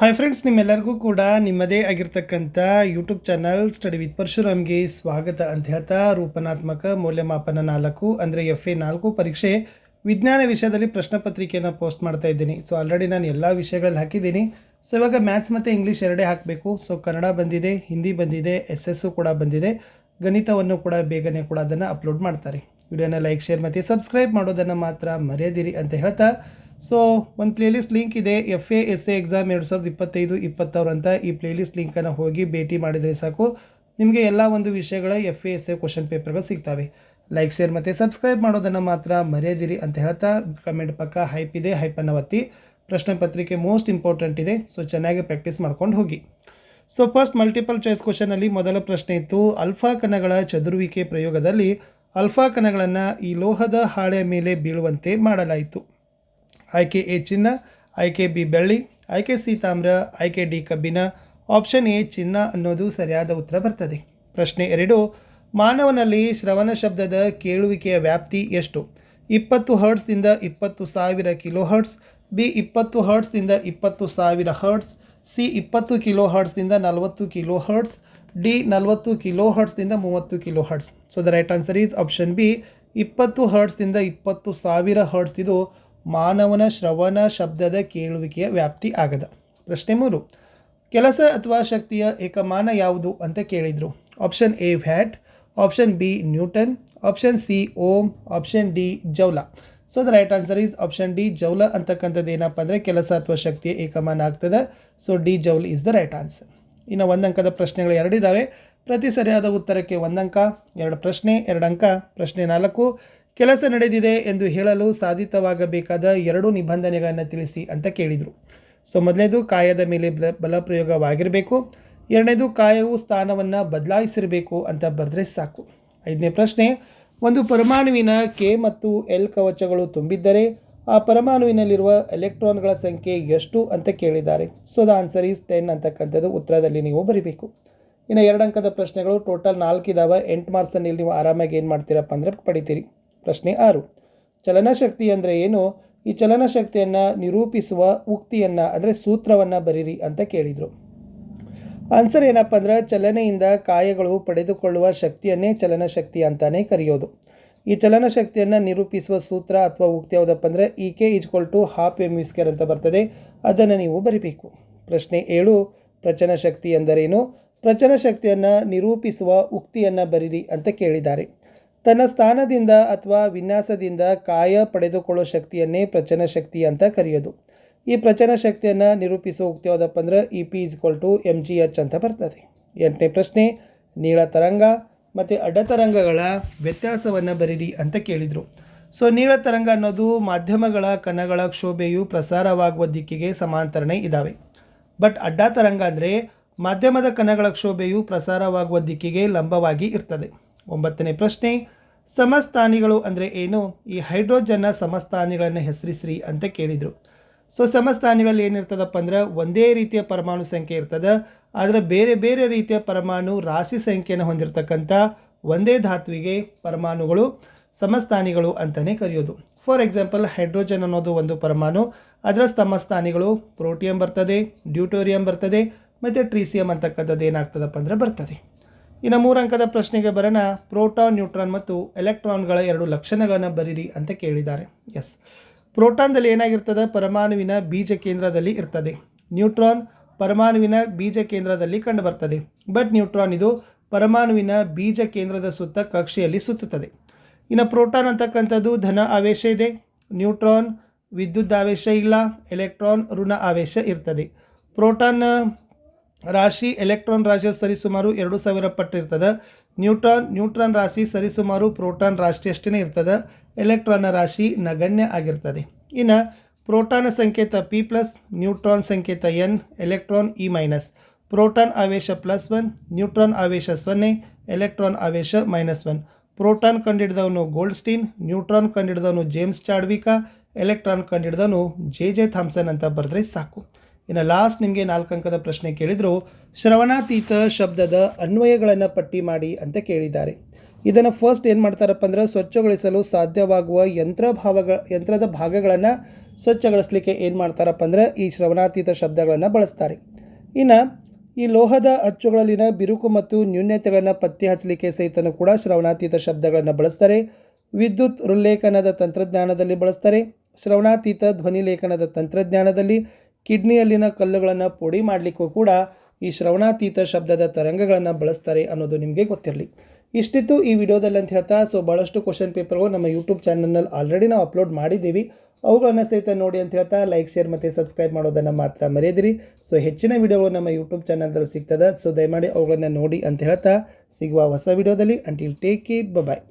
Hi friends ನಿಮ್ಮೆಲ್ಲರಿಗೂ ಕೂಡ ನಿಮ್ಮದೇ ಆಗಿರ್ತಕ್ಕಂಥ ಯೂಟ್ಯೂಬ್ ಚಾನಲ್ ಸ್ಟಡಿ ವಿತ್ ಪರಶುರಾಮ್ಗೆ ಸ್ವಾಗತ ಅಂತ ಹೇಳ್ತಾ ರೂಪನಾತ್ಮಕ ಮೌಲ್ಯಮಾಪನ ನಾಲ್ಕು, ಅಂದರೆ ಎಫ್ ಎ ನಾಲ್ಕು ಪರೀಕ್ಷೆ ವಿಜ್ಞಾನ ವಿಷಯದಲ್ಲಿ ಪ್ರಶ್ನೆ ಪತ್ರಿಕೆಯನ್ನು ಪೋಸ್ಟ್ ಮಾಡ್ತಾ ಇದ್ದೀನಿ. ಸೊ ಆಲ್ರೆಡಿ ನಾನು ಎಲ್ಲ ವಿಷಯಗಳಲ್ಲಿ ಹಾಕಿದ್ದೀನಿ. ಸೊ ಇವಾಗ ಮ್ಯಾಥ್ಸ್ ಮತ್ತು ಇಂಗ್ಲೀಷ್ ಎರಡೇ ಹಾಕಬೇಕು. ಸೊ ಕನ್ನಡ ಬಂದಿದೆ, ಹಿಂದಿ ಬಂದಿದೆ ಎಸ್ ಎಸ್ಸು ಕೂಡ ಬಂದಿದೆ. ಗಣಿತವನ್ನು ಕೂಡ ಬೇಗನೆ ಕೂಡ ಅದನ್ನು ಅಪ್ಲೋಡ್ ಮಾಡ್ತಾರೆ. ವಿಡಿಯೋನ ಲೈಕ್ ಶೇರ್ ಮತ್ತು ಸಬ್ಸ್ಕ್ರೈಬ್ ಮಾಡೋದನ್ನು ಮಾತ್ರ ಮರೆಯದಿರಿ ಅಂತ ಹೇಳ್ತಾ ಸೊ ಒಂದು ಪ್ಲೇಲಿಸ್ಟ್ ಲಿಂಕ್ ಇದೆ. F A S A exam ಎರಡು ಸಾವಿರದ ಇಪ್ಪತ್ತೈದು, ಇಪ್ಪತ್ತಾರು ಅಂತ ಈ ಪ್ಲೇಲಿಸ್ಟ್ ಲಿಂಕನ್ನು ಹೋಗಿ ಭೇಟಿ ಮಾಡಿದರೆ ಸಾಕು. ನಿಮಗೆ ಎಲ್ಲ ಒಂದು ವಿಷಯಗಳ F A S A question ಪೇಪರ್ಗಳು ಸಿಗ್ತವೆ. ಲೈಕ್ ಶೇರ್ ಮತ್ತು ಸಬ್ಸ್ಕ್ರೈಬ್ ಮಾಡೋದನ್ನು ಮಾತ್ರ ಮರೆಯದಿರಿ ಅಂತ ಹೇಳ್ತಾ ಕಮೆಂಟ್ ಪಕ್ಕ ಹೈಪ್ ಇದೆ ಹೈಪನ್ನು ಒತ್ತಿ. ಪ್ರಶ್ನೆ ಪತ್ರಿಕೆ ಮೋಸ್ಟ್ ಇಂಪಾರ್ಟೆಂಟ್ ಇದೆ ಸೊ ಚೆನ್ನಾಗಿ ಪ್ರಾಕ್ಟೀಸ್ ಮಾಡ್ಕೊಂಡು ಹೋಗಿ. ಸೊ ಫಸ್ಟ್ ಮಲ್ಟಿಪಲ್ ಚಾಯ್ಸ್ ಕ್ವಶನಲ್ಲಿ ಮೊದಲ ಪ್ರಶ್ನೆ ಇತ್ತು. ಅಲ್ಫಾ ಕಣಗಳ ಚದುರುವಿಕೆ ಪ್ರಯೋಗದಲ್ಲಿ ಅಲ್ಫಾ ಕಣಗಳನ್ನು ಈ ಲೋಹದ ಹಾಳೆಯ ಮೇಲೆ ಬೀಳುವಂತೆ ಮಾಡಲಾಯಿತು. ಆಯ್ಕೆ ಎ ಚಿನ್ನ ಆಯ್ಕೆ ಬಿ ಬೆಳ್ಳಿ ಆಯ್ಕೆ ಸಿ ತಾಮ್ರ ಆಯ್ಕೆ ಡಿ ಕಬ್ಬಿನ. ಆಪ್ಷನ್ ಎ ಚಿನ್ನ ಅನ್ನೋದು ಸರಿಯಾದ ಉತ್ತರ ಬರ್ತದೆ. ಪ್ರಶ್ನೆ ಎರಡು, ಮಾನವನಲ್ಲಿ ಶ್ರವಣ ಶಬ್ದದ ಕೇಳುವಿಕೆಯ ವ್ಯಾಪ್ತಿ ಎಷ್ಟು? ಇಪ್ಪತ್ತು ಹರ್ಟ್ಸ್ದಿಂದ ಇಪ್ಪತ್ತು ಸಾವಿರ ಕಿಲೋ ಹರ್ಟ್ಸ್, ಬಿ ಇಪ್ಪತ್ತು ಹರ್ಟ್ಸ್ದಿಂದ ಇಪ್ಪತ್ತು ಸಾವಿರ ಹರ್ಟ್ಸ್, ಸಿ ಇಪ್ಪತ್ತು ಕಿಲೋ ಹರ್ಟ್ಸ್ದಿಂದ ನಲವತ್ತು ಕಿಲೋ ಹರ್ಟ್ಸ್, ಡಿ ನಲವತ್ತು ಕಿಲೋ ಹರ್ಟ್ಸ್ದಿಂದ ಮೂವತ್ತು kilohertz. So the right answer is option B ಇಪ್ಪತ್ತು ಹರ್ಟ್ಸ್ದಿಂದ ಇಪ್ಪತ್ತು ಸಾವಿರ ಹರ್ಟ್ಸ್ ಇದು ಮಾನವನ ಶ್ರವಣ ಶಬ್ದದ ಕೇಳುವಿಕೆಯ ವ್ಯಾಪ್ತಿ ಆಗದ. ಪ್ರಶ್ನೆ ಮೂರು, ಕೆಲಸ ಅಥವಾ ಶಕ್ತಿಯ ಏಕಮಾನ ಯಾವುದು ಅಂತ ಕೇಳಿದರು. Option A watt option B newton option C ohm option D joule so the right answer is option D joule ಅಂತಕ್ಕಂಥದ್ದು ಏನಪ್ಪ ಅಂದರೆ ಕೆಲಸ ಅಥವಾ ಶಕ್ತಿಯ ಏಕಮಾನ ಆಗ್ತದೆ. So D joule is the right answer ಇನ್ನು ಒಂದಂಕದ ಪ್ರಶ್ನೆಗಳು ಎರಡಿದ್ದಾವೆ ಪ್ರತಿ ಸರಿಯಾದ ಉತ್ತರಕ್ಕೆ ಒಂದಂಕ ಎರಡು ಪ್ರಶ್ನೆ, ಎರಡು ಅಂಕ, ಪ್ರಶ್ನೆ ನಾಲ್ಕು. ಕೆಲಸ ನಡೆದಿದೆ ಎಂದು ಹೇಳಲು ಸಾಧಿತವಾಗಬೇಕಾದ ಎರಡು ನಿಬಂಧನೆಗಳನ್ನು ತಿಳಿಸಿ ಅಂತ ಕೇಳಿದರು. ಸೊ, ಮೊದಲನೇದು ಕಾಯದ ಮೇಲೆ ಬಲ, ಬಲಪ್ರಯೋಗವಾಗಿರಬೇಕು. ಎರಡನೇದು ಕಾಯವು ಸ್ಥಾನವನ್ನು ಬದಲಾಯಿಸಿರಬೇಕು ಅಂತ ಬರೆದ್ರೆ ಸಾಕು. ಐದನೇ ಪ್ರಶ್ನೆ, ಒಂದು ಪರಮಾಣುವಿನ ಕೆ ಮತ್ತು ಎಲ್ ಕವಚಗಳು ತುಂಬಿದ್ದರೆ ಆ ಪರಮಾಣುವಿನಲ್ಲಿರುವ ಎಲೆಕ್ಟ್ರಾನ್ಗಳ ಸಂಖ್ಯೆ ಎಷ್ಟು ಅಂತ ಕೇಳಿದ್ದಾರೆ. So, the answer is ten ಅಂತಕ್ಕಂಥದ್ದು ಉತ್ತರದಲ್ಲಿ ನೀವು ಬರೀಬೇಕು. ಇನ್ನು ಎರಡು ಅಂಕದ ಪ್ರಶ್ನೆಗಳು ಟೋಟಲ್ ನಾಲ್ಕು ಇದಾವೆ ಎಂಟು ಇಲ್ಲಿ ನೀವು ಆರಾಮಾಗಿ ಏನು ಮಾಡ್ತೀರಪ್ಪ ಅಂದರೆ ಪಡಿತೀರಿ. ಪ್ರಶ್ನೆ ಆರು. ಚಲನಶಕ್ತಿ ಅಂದರೆ ಏನು? ಈ ಚಲನಶಕ್ತಿಯನ್ನು ನಿರೂಪಿಸುವ ಉಕ್ತಿಯನ್ನು, ಅಂದರೆ ಸೂತ್ರವನ್ನು ಬರೀರಿ ಅಂತ ಕೇಳಿದರು. ಆನ್ಸರ್ ಏನಪ್ಪ ಅಂದ್ರೆ, ಚಲನೆಯಿಂದ ಕಾಯಗಳು ಪಡೆದುಕೊಳ್ಳುವ ಶಕ್ತಿಯನ್ನೇ ಚಲನಶಕ್ತಿ ಅಂತಲೇ ಕರೆಯೋದು. ಈ ಚಲನಶಕ್ತಿಯನ್ನು ನಿರೂಪಿಸುವ ಸೂತ್ರ ಅಥವಾ ಉಕ್ತಿ ಯಾವುದಪ್ಪ ಅಂದರೆ E K is equal to half M ಅಂತ ಬರ್ತದೆ. ಅದನ್ನು ನೀವು ಬರಿಬೇಕು. ಪ್ರಶ್ನೆ ಏಳು ಪ್ರಚನ ಶಕ್ತಿ ಎಂದರೇನು ಪ್ರಚನ ಶಕ್ತಿಯನ್ನು ನಿರೂಪಿಸುವ ಉಕ್ತಿಯನ್ನು ಬರೀರಿ ಅಂತ ಕೇಳಿದ್ದಾರೆ. ತನ್ನ ಸ್ಥಾನದಿಂದ ಅಥವಾ ವಿನ್ಯಾಸದಿಂದ ಕಾಯ ಪಡೆದುಕೊಳ್ಳೋ ಶಕ್ತಿಯನ್ನೇ ಪ್ರಚನ ಶಕ್ತಿ ಅಂತ ಕರೆಯೋದು. ಈ ಪ್ರಚನ ಶಕ್ತಿಯನ್ನು ನಿರೂಪಿಸುವ ಉಕ್ತಿ ಯಾವುದಪ್ಪ ಅಂದ್ರೆ E P is equal to M G H ಅಂತ ಬರ್ತದೆ. ಎಂಟನೇ ಪ್ರಶ್ನೆ, ನೀಳ ತರಂಗ ಮತ್ತು ಅಡ್ಡತರಂಗಗಳ ವ್ಯತ್ಯಾಸವನ್ನು ಬರೀರಿ ಅಂತ ಕೇಳಿದರು. ಸೊ ನೀಳ ತರಂಗ ಅನ್ನೋದು ಮಾಧ್ಯಮಗಳ ಕಣಗಳ ಕ್ಷೋಭೆಯು ಪ್ರಸಾರವಾಗುವ ದಿಕ್ಕಿಗೆ ಸಮಾಂತರಣೆ ಇದ್ದಾವೆ ಬಟ್ ಅಡ್ಡ ತರಂಗ ಅಂದರೆ ಮಾಧ್ಯಮದ ಕಣಗಳ ಕ್ಷೋಭೆಯು ಪ್ರಸಾರವಾಗುವ ದಿಕ್ಕಿಗೆ ಲಂಬವಾಗಿ ಇರ್ತದೆ. ಒಂಬತ್ತನೇ ಪ್ರಶ್ನೆ, ಸಮಸ್ಥಾನಿಗಳು ಅಂದರೆ ಏನು? ಈ ಹೈಡ್ರೋಜನ್ನ ಸಮಸ್ಥಾನಿಗಳನ್ನು ಹೆಸರಿಸ್ರಿ ಅಂತ ಕೇಳಿದರು. ಸೊ ಸಮಸ್ಥಾನಿಗಳಲ್ಲಿ ಏನಿರ್ತದಪ್ಪ ಅಂದ್ರೆ ಒಂದೇ ರೀತಿಯ ಪರಮಾಣು ಸಂಖ್ಯೆ ಇರ್ತದೆ, ಆದರೆ ಬೇರೆ ಬೇರೆ ರೀತಿಯ ಪರಮಾಣು ರಾಶಿ ಸಂಖ್ಯೆಯನ್ನು ಹೊಂದಿರತಕ್ಕಂಥ ಒಂದೇ ಧಾತುವಿಗೆ ಪರಮಾಣುಗಳು ಸಮಸ್ಥಾನಿಗಳು ಅಂತಲೇ ಕರೆಯೋದು. ಫಾರ್ ಎಕ್ಸಾಂಪಲ್ ಹೈಡ್ರೋಜನ್ ಅನ್ನೋದು ಒಂದು ಪರಮಾಣು, ಅದರ ಸಮಸ್ಥಾನಿಗಳು ಪ್ರೋಟಿಯಂ ಬರ್ತದೆ, ಡ್ಯೂಟೋರಿಯಂ ಬರ್ತದೆ, ಮತ್ತು ಟ್ರೀಸಿಯಂ ಅಂತಕ್ಕಂಥದ್ದು ಏನಾಗ್ತದಪ್ಪ ಅಂದರೆ ಬರ್ತದೆ. ಇನ್ನು ಮೂರು ಅಂಕದ ಪ್ರಶ್ನೆಗೆ ಬರೋಣ. ಪ್ರೋಟಾನ್, ನ್ಯೂಟ್ರಾನ್ ಮತ್ತು ಎಲೆಕ್ಟ್ರಾನ್ಗಳ ಎರಡು ಲಕ್ಷಣಗಳನ್ನು ಬರೀರಿ ಅಂತ ಕೇಳಿದ್ದಾರೆ. ಎಸ್. ಪ್ರೋಟಾನ್ದಲ್ಲಿ ಏನಾಗಿರ್ತದೆ? ಪರಮಾಣುವಿನ ಬೀಜ ಕೇಂದ್ರದಲ್ಲಿ ಇರ್ತದೆ. ನ್ಯೂಟ್ರಾನ್ ಪರಮಾಣುವಿನ ಬೀಜ ಕೇಂದ್ರದಲ್ಲಿ ಕಂಡುಬರ್ತದೆ. ಬಟ್ ನ್ಯೂಟ್ರಾನ್ ಇದು ಪರಮಾಣುವಿನ ಬೀಜ ಕೇಂದ್ರದ ಸುತ್ತ ಕಕ್ಷೆಯಲ್ಲಿ ಸುತ್ತುತ್ತದೆ. ಇನ್ನು ಪ್ರೋಟಾನ್ ಅಂತಕ್ಕಂಥದ್ದು ಧನ ಆವೇಶ ಇದೆ. ನ್ಯೂಟ್ರಾನ್ ವಿದ್ಯುತ್ ಆವೇಶ ಇಲ್ಲ. ಎಲೆಕ್ಟ್ರಾನ್ ಋಣ ಆವೇಶ ಇರ್ತದೆ. ಪ್ರೋಟಾನ್ ರಾಶಿ ಎಲೆಕ್ಟ್ರಾನ್ ರಾಶಿಯ ಸರಿಸುಮಾರು ಎರಡು ಸಾವಿರ ಪಟ್ಟಿರ್ತದೆ ನ್ಯೂಟ್ರಾನ್ ನ್ಯೂಟ್ರಾನ್ ರಾಶಿ ಸರಿಸುಮಾರು ಪ್ರೋಟಾನ್ ರಾಶಿಯಷ್ಟೇ ಇರ್ತದೆ. ಎಲೆಕ್ಟ್ರಾನ್ನ ರಾಶಿ ನಗಣ್ಯ ಆಗಿರ್ತದೆ. ಇನ್ನು ಪ್ರೋಟಾನ್ ಸಂಕೇತ ಪಿ ಪ್ಲಸ್ ನ್ಯೂಟ್ರಾನ್ ಸಂಕೇತ N electron E minus proton ಆವೇಶ ಪ್ಲಸ್ ಒನ್ ನ್ಯೂಟ್ರಾನ್ ಆವೇಶ ಸೊನ್ನೆ, ಎಲೆಕ್ಟ್ರಾನ್ ಆವೇಶ ಮೈನಸ್ ಒನ್ ಪ್ರೋಟಾನ್ ಕಂಡಿಡಿದವನು ಗೋಲ್ಡ್ ಸ್ಟೀನ್ ನ್ಯೂಟ್ರಾನ್ ಕಂಡಿಡಿದವನು ಜೇಮ್ಸ್ ಚಾಡ್ವಿಕಾ, ಎಲೆಕ್ಟ್ರಾನ್ ಕಂಡಿಡಿದವನು ಜೆ ಜೆ ಥಾಮ್ಸನ್ ಅಂತ ಬರೆದ್ರೆ ಸಾಕು. ಇನ್ನು ಲಾಸ್ಟ್ ನಿಮಗೆ ನಾಲ್ಕು ಅಂಕದ ಪ್ರಶ್ನೆ ಕೇಳಿದರು, ಶ್ರವಣಾತೀತ ಶಬ್ದದ ಅನ್ವಯಗಳನ್ನು ಪಟ್ಟಿ ಮಾಡಿ ಅಂತ ಕೇಳಿದ್ದಾರೆ. ಇದನ್ನು ಫಸ್ಟ್ ಏನು ಮಾಡ್ತಾರಪ್ಪ ಅಂದ್ರೆ ಸ್ವಚ್ಛಗೊಳಿಸಲು ಸಾಧ್ಯವಾಗುವ ಯಂತ್ರ ಭಾವಗಳ, ಯಂತ್ರದ ಭಾಗಗಳನ್ನು ಸ್ವಚ್ಛಗೊಳಿಸಲಿಕ್ಕೆ ಏನು ಮಾಡ್ತಾರಪ್ಪ ಅಂದ್ರೆ ಈ ಶ್ರವಣಾತೀತ ಶಬ್ದಗಳನ್ನು ಬಳಸ್ತಾರೆ. ಇನ್ನು ಈ ಲೋಹದ ಅಚ್ಚುಗಳಲ್ಲಿನ ಬಿರುಕು ಮತ್ತು ನ್ಯೂನ್ಯತೆಗಳನ್ನು ಪತ್ತೆ ಹಚ್ಚಲಿಕ್ಕೆ ಸಹಿತನೂ ಕೂಡ ಶ್ರವಣಾತೀತ ಶಬ್ದಗಳನ್ನು ಬಳಸ್ತಾರೆ. ವಿದ್ಯುತ್ ಉಲ್ಲೇಖನದ ತಂತ್ರಜ್ಞಾನದಲ್ಲಿ ಬಳಸ್ತಾರೆ. ಶ್ರವಣಾತೀತ ಧ್ವನಿ ಲೇಖನದ ತಂತ್ರಜ್ಞಾನದಲ್ಲಿ ಕಿಡ್ನಿಯಲ್ಲಿನ ಕಲ್ಲುಗಳನ್ನು ಪುಡಿ ಮಾಡಲಿಕ್ಕೂ ಕೂಡ ಈ ಶ್ರವಣಾತೀತ ಶಬ್ದದ ತರಂಗಗಳನ್ನು ಬಳಸ್ತಾರೆ ಅನ್ನೋದು ನಿಮಗೆ ಗೊತ್ತಿರಲಿ. ಇಷ್ಟಿತ್ತು ಈ ವಿಡಿಯೋದಲ್ಲಿ ಅಂತ ಹೇಳ್ತಾ ಸೊ ಭಾಳಷ್ಟು ಕ್ವಶನ್ ಪೇಪರ್ಗಳು ನಮ್ಮ ಯೂಟ್ಯೂಬ್ ಚಾನಲ್ನಲ್ಲಿ ಆಲ್ರೆಡಿ ನಾವು ಅಪ್ಲೋಡ್ ಮಾಡಿದ್ದೀವಿ. ಅವುಗಳನ್ನು ಸಹಿತ ನೋಡಿ ಅಂತ ಹೇಳ್ತಾ ಲೈಕ್ ಶೇರ್ ಮತ್ತು ಸಬ್ಸ್ಕ್ರೈಬ್ ಮಾಡೋದನ್ನು ಮಾತ್ರ ಮರೆಯದಿರಿ. ಸೊ ಹೆಚ್ಚಿನ ವಿಡಿಯೋಗಳು ನಮ್ಮ ಯೂಟ್ಯೂಬ್ ಚಾನಲ್ದಲ್ಲಿ ಸಿಗ್ತದೆ ಸೊ ದಯಮಾಡಿ ಅವುಗಳನ್ನು ನೋಡಿ ಅಂತ ಹೇಳ್ತಾ, ಸಿಗುವ ಹೊಸ ವಿಡಿಯೋದಲ್ಲಿ. Until take care bye